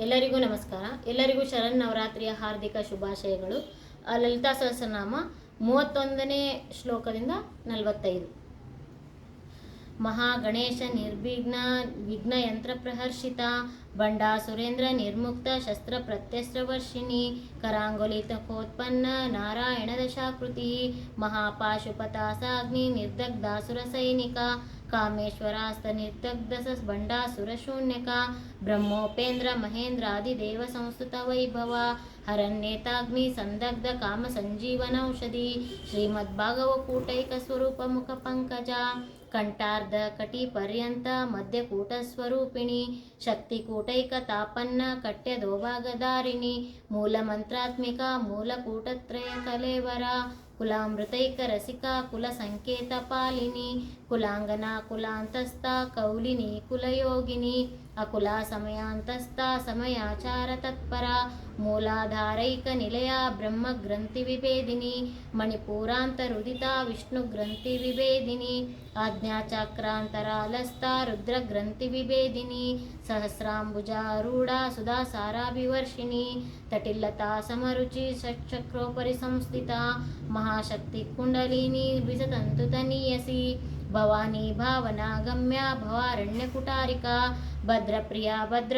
ಎಲ್ಲರಿಗೂ ನಮಸ್ಕಾರ. ಎಲ್ಲರಿಗೂ ಶರನ್ನವರಾತ್ರಿಯ ಹಾರ್ದಿಕ ಶುಭಾಶಯಗಳು. ಲಲಿತಾ ಸಹಸ್ರನಾಮ ಮೂವತ್ತೊಂದನೇ ಶ್ಲೋಕದಿಂದ ನಲವತ್ತೈದು. ಮಹಾಗಣೇಶ ನಿರ್ವಿಘ್ನ, ವಿಘ್ನ ಯಂತ್ರ ಪ್ರಹರ್ಷಿತ, ಬಂಡಾ ಸುರೇಂದ್ರ ನಿರ್ಮುಕ್ತ, ಶಸ್ತ್ರ ಪ್ರತ್ಯಸ್ತ್ರವರ್ಷಿಣಿ ಕರಾಂಗುಲಿತಕೋತ್ಪನ್ನ ನಾರಾಯಣ ದಶಾಕೃತಿ, ಮಹಾಪಾಶುಪತಾಸಾಗ್ನಿ, ನಿರ್ದಗ್ಧಾಸುರ ಸೈನಿಕ कामेश्वरास्तनिर्दग्धसभण्डासुरशून्यका ब्रह्मोपेन्द्र महेन्द्रादिदेव संस्तुतवैभव हरन्नेताग्निसन्दग्धकामसञ्जीवनौषधि श्रीमद्भागवकूटैकस्वरूपमुखपङ्कजा ಮಹೇಂದ್ರಾದಿದೇವ ಸಂಸ್ತುತ ವೈಭವ ಹರಣ್ಯೇತಾಗ್ನಿ ಸಂದಗ್ಧ ಕಾಮ ಸಂಜೀವನೌಷಧಿ ಶ್ರೀಮದ್ಭಾಗವ ಕೂಟೈಕ ಸ್ವರೂಪ ಮುಖ ಪಂಕಜ ಕಂಠಾರ್ಧ ಕಟಿ ಪರ್ಯಂತ ಮಧ್ಯಕೂಟ ಸ್ವರೂಪಿಣಿ ಶಕ್ತಿಕೂಟೈಕ ತಾಪನ್ನ ಕಟ್ಯದೋಭಾಗಧಾರಿಣಿ ಮೂಲ ಮಂತ್ರಾತ್ಮಿಕ ಮೂಲಕೂಟತ್ರಯ ಕಲೇವರ ಕುಲಾಮೃತೈಕ ರಸಿಕ ಕುಲ ಸಂಕೇತ ಪಾಲಿನಿ ಕುಲಾಂಗನ ಕುಲಾಂತಸ್ಥ ಕೌಲಿನಿ ಕುಲಯೋಗಿನಿ అకులా సమయాంతస్థ సమయాచార తత్పరా మూలాధారైక నిలయా బ్రహ్మ గ్రంథి విభేదిని మణిపూరాంతరుదిత విష్ణు గ్రంథి విభేదిని ఆజ్ఞాచక్రాంతరాలస్థ రుద్ర గ్రంథి విభేదిని సహస్రాంబుజారూఢ సుధా తటిల్లతా సమరుచి షట్చక్రోపరి సంస్థిత మహాశక్తి కుండలిని విసతంతు भवानी भावना गम्या भवारण्यकुटारिका भद्रप्रिया भद्र